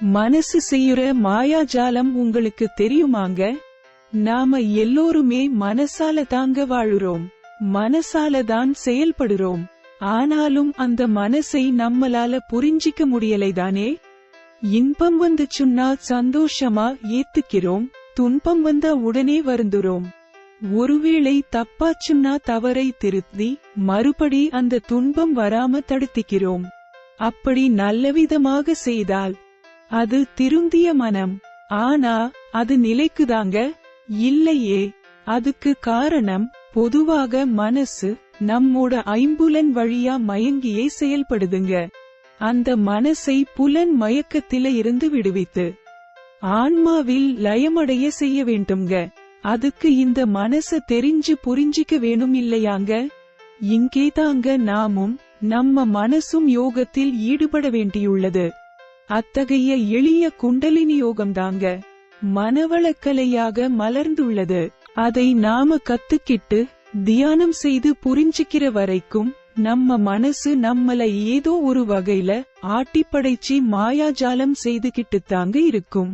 மனசு செய்யுற மாயாஜாலம் உங்களுக்கு தெரியுமாங்க? நாம எல்லோருமே மனசால தாங்க வாழுறோம். மனசால தான் செயல்படுறோம். ஆனாலும் அந்த மனசை நம்மளால புரிஞ்சிக்க முடியலைதானே? இன்பம் வந்துச்சுன்னா சந்தோஷமா ஏத்துக்கிறோம். துன்பம் வந்தா உடனே வருந்துறோம். ஒருவேளை தப்பாச்சுன்னா தவறை திருத்தி மறுபடி அந்த துன்பம் வராம தடுத்திக்கிறோம். அப்படி நல்லவிதமாக செய்தால் அது திருந்திய மனம். ஆனா அது நிலைக்குதாங்க? இல்லையே. அதுக்கு காரணம் பொதுவாக மனசு நம்மோட ஐம்புலன் வழியா மயங்கியே செயல்படுதுங்க. அந்த மனசை புலன் மயக்கத்தில இருந்து விடுவித்து ஆன்மாவில் லயமடைய செய்ய வேண்டும்ங்க. அதுக்கு இந்த மனச தெரிஞ்சு புரிஞ்சிக்க வேணும் இல்லையாங்க? இங்கே தாங்க நாமும் நம்ம மனசும் யோகத்தில் ஈடுபட வேண்டியுள்ளது. அத்தகைய எளிய குண்டலினி யோகம்தாங்க மனவளக்கலையாக மலர்ந்துள்ளது. அதை நாம கத்துக்கிட்டு தியானம் செய்து புரிஞ்சுக்கிற வரைக்கும் நம்ம மனசு நம்மள ஏதோ ஒரு வகையில ஆட்டிப்படைச்சி மாயாஜாலம் செய்துகிட்டு தாங்க இருக்கும்.